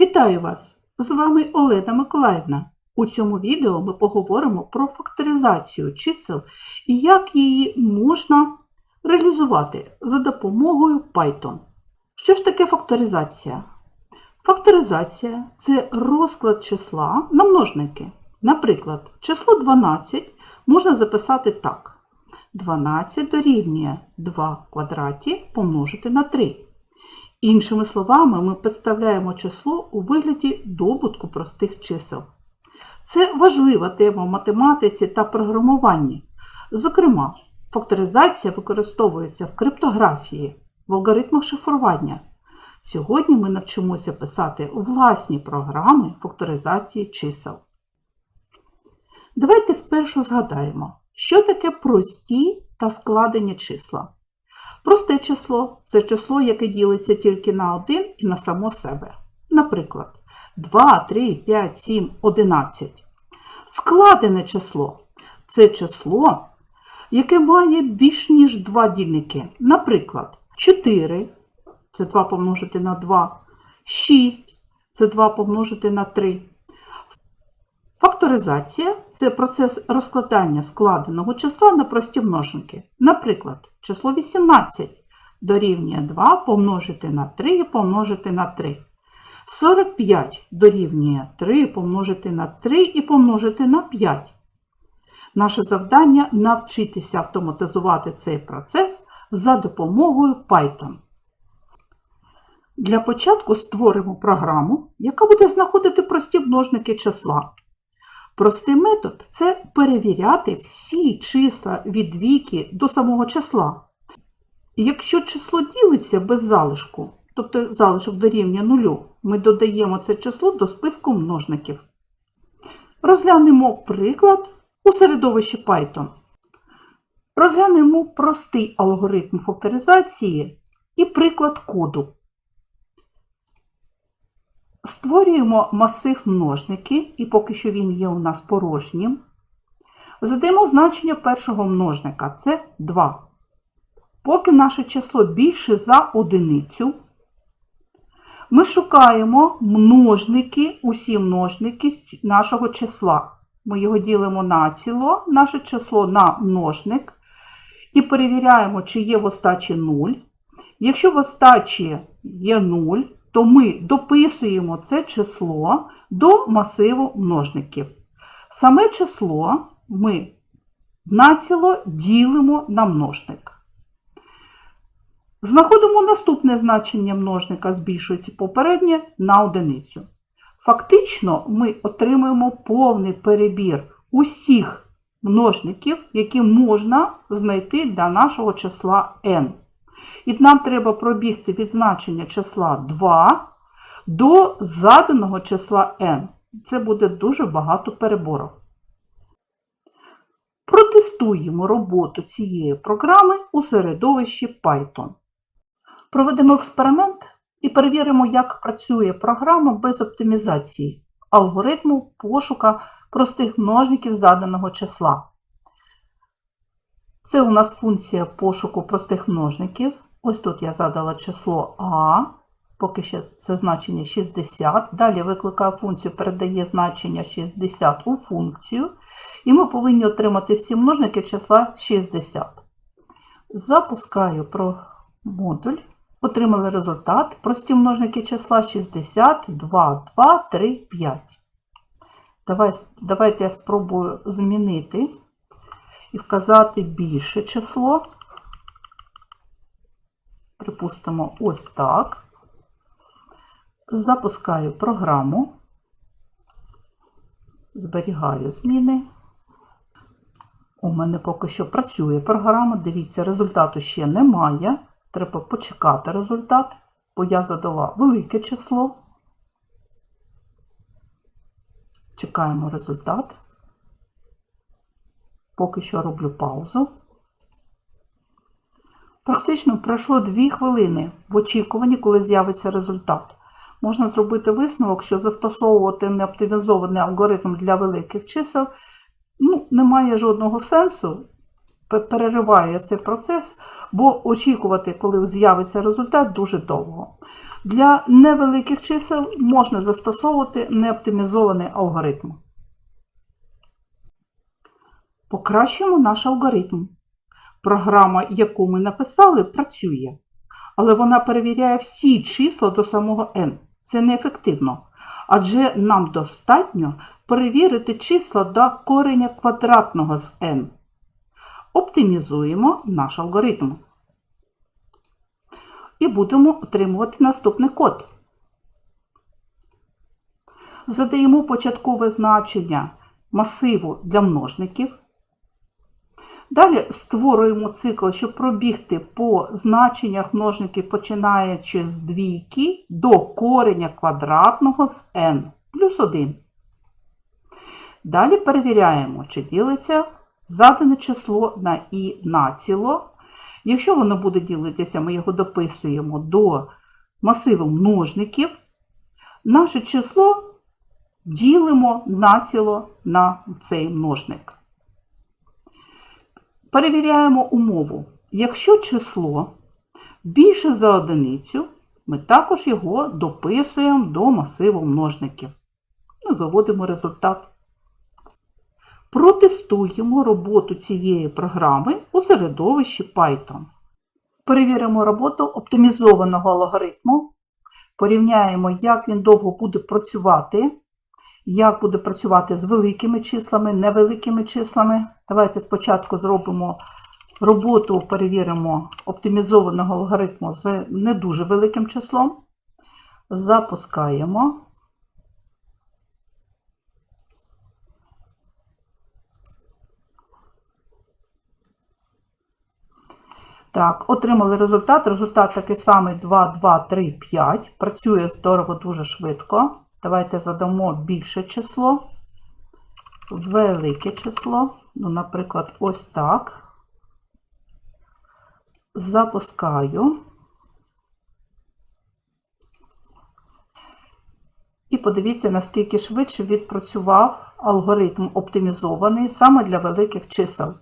Вітаю вас! З вами Олена Миколаївна. У цьому відео ми поговоримо про факторизацію чисел і як її можна реалізувати за допомогою Python. Що ж таке факторизація? Факторизація це розклад числа на множники. Наприклад, число 12 можна записати так. 12 дорівнює 2 квадраті помножити на 3. Іншими словами, ми представляємо число у вигляді добутку простих чисел. Це важлива тема в математиці та програмуванні. Зокрема, факторизація використовується в криптографії, в алгоритмах шифрування. Сьогодні ми навчимося писати власні програми факторизації чисел. Давайте спершу згадаємо, що таке прості та складені числа. Просте число це число, яке ділиться тільки на 1 і на само себе. Наприклад, 2, 3, 5, 7, 11. Складене число це число, яке має більш ніж 2 дільники. Наприклад, 4 це 2 помножити на 2, 6 це 2 помножити на 3. Факторизація це процес розкладання складеного числа на прості множники. Наприклад, число 18 дорівнює 2 помножити на 3 і помножити на 3. 45 дорівнює 3 помножити на 3 і помножити на 5. Наше завдання навчитися автоматизувати цей процес за допомогою Python. Для початку створимо програму, яка буде знаходити прості множники числа. Простий метод це перевіряти всі числа від двійки до самого числа. Якщо число ділиться без залишку, тобто залишок дорівнює нулю, ми додаємо це число до списку множників. Розглянемо приклад у середовищі Python. Розглянемо простий алгоритм факторизації і приклад коду. Створюємо масив множники, і поки що він є у нас порожнім. Задаємо значення першого множника це 2. Поки наше число більше за одиницю, ми шукаємо множники, усі множники нашого числа. Ми його ділимо на ціло, наше число на множник, і перевіряємо, чи є в остачі 0. Якщо в остачі є 0, то ми дописуємо це число до масиву множників. Саме число ми націло ділимо на множник. Знаходимо наступне значення множника, збільшується попереднє на одиницю. Фактично, ми отримуємо повний перебір усіх множників, які можна знайти для нашого числа n. І нам треба пробігти від значення числа 2 до заданого числа n. Це буде дуже багато перебору. Протестуємо роботу цієї програми у середовищі Python. Проведемо експеримент і перевіримо, як працює програма без оптимізації алгоритму пошука простих множників заданого числа. Це у нас функція пошуку простих множників. Ось тут я задала число А, поки що це значення 60. Далі викликаю функцію, передає значення 60 у функцію. І ми повинні отримати всі множники числа 60. Запускаю про модуль. Отримали результат. Прості множники числа 60, 2, 2, 3, 5. Давай, Давайте я спробую змінити і вказати більше число. Припустимо, ось так. Запускаю програму, зберігаю зміни. У мене поки що працює програма. Дивіться, результату ще немає. Треба почекати результат, бо я задала велике число. Чекаємо результат. Поки що роблю паузу. Практично пройшло 2 хвилини в очікуванні, коли з'явиться результат. Можна зробити висновок, що застосовувати неоптимізований алгоритм для великих чисел ну, немає жодного сенсу, пе- перериває цей процес, бо очікувати, коли з'явиться результат, дуже довго. Для невеликих чисел можна застосовувати неоптимізований алгоритм. Покращуємо наш алгоритм. Програма, яку ми написали, працює, але вона перевіряє всі числа до самого n. Це неефективно, адже нам достатньо перевірити числа до кореня квадратного з n. Оптимізуємо наш алгоритм. І будемо отримувати наступний код. Задаємо початкове значення масиву для множників. Далі створюємо цикл, щоб пробігти по значеннях множників, починаючи з двійки до кореня квадратного з n плюс 1. Далі перевіряємо, чи ділиться задане число на і націло. Якщо воно буде ділитися, ми його дописуємо до масиву множників. Наше число ділимо націло на цей множник. Перевіряємо умову. Якщо число більше за одиницю, ми також його дописуємо до масиву множників. Ну, і виводимо результат. Протестуємо роботу цієї програми у середовищі Python. Перевіримо роботу оптимізованого алгоритму. Порівняємо, як він довго буде працювати, як буде працювати з великими числами, невеликими числами. Давайте спочатку зробимо роботу, перевіримо оптимізованого алгоритму з не дуже великим числом. Запускаємо. Так, отримали результат. Результат такий самий 2, 2, 3, 5. Працює здорово, дуже швидко. Давайте задамо більше число, велике число. Ну, наприклад, ось так. Запускаю. І подивіться, наскільки швидше відпрацював алгоритм оптимізований саме для великих чисел.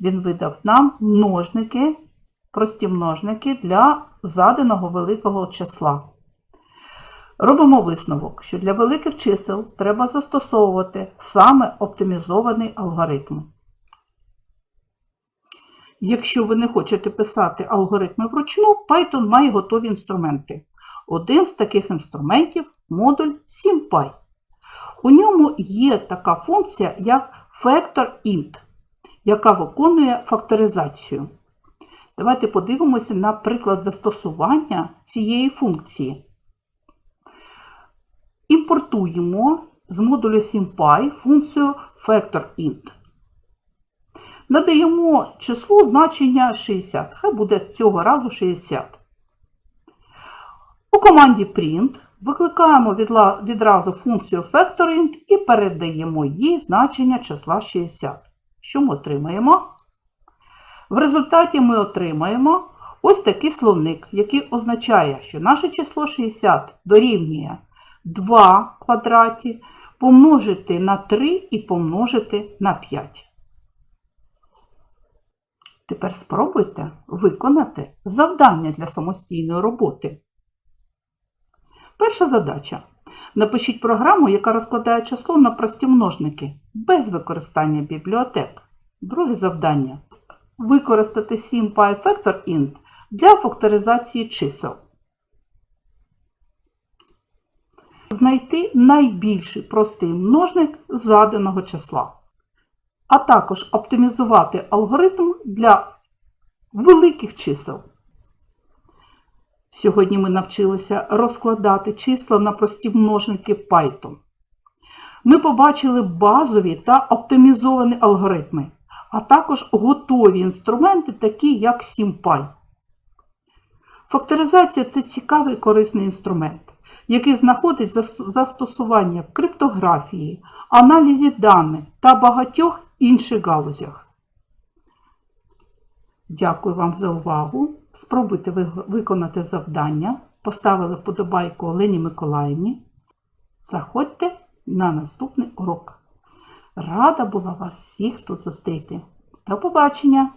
Він видав нам множники, прості множники для заданого великого числа. Робимо висновок, що для великих чисел треба застосовувати саме оптимізований алгоритм. Якщо ви не хочете писати алгоритми вручну, Python має готові інструменти. Один з таких інструментів модуль SymPy. У ньому є така функція, як FactorInt, яка виконує факторизацію. Давайте подивимося на приклад застосування цієї функції. Імпортуємо з модулю SymPy функцію FactorInt. Надаємо числу значення 60. Хай буде цього разу 60. У команді print викликаємо відразу функцію FactorInt і передаємо їй значення числа 60. Що ми отримаємо? В результаті ми отримаємо ось такий словник, який означає, що наше число 60 дорівнює 2 квадраті помножити на 3 і помножити на 5. Тепер спробуйте виконати завдання для самостійної роботи. Перша задача. Напишіть програму, яка розкладає число на прості множники без використання бібліотек. Друге завдання. Використати SymPy FactorInt для факторизації чисел. Знайти найбільший простий множник заданого числа. А також оптимізувати алгоритм для великих чисел. Сьогодні ми навчилися розкладати числа на прості множники Python. Ми побачили базові та оптимізовані алгоритми, а також готові інструменти, такі як SymPy. Факторизація це цікавий корисний інструмент, який знаходить застосування в криптографії, аналізі даних та багатьох інших галузях. Дякую вам за увагу. Спробуйте виконати завдання. Поставили вподобайку Олені Миколаївні. Заходьте на наступний урок. Рада була вас всіх тут зустріти. До побачення!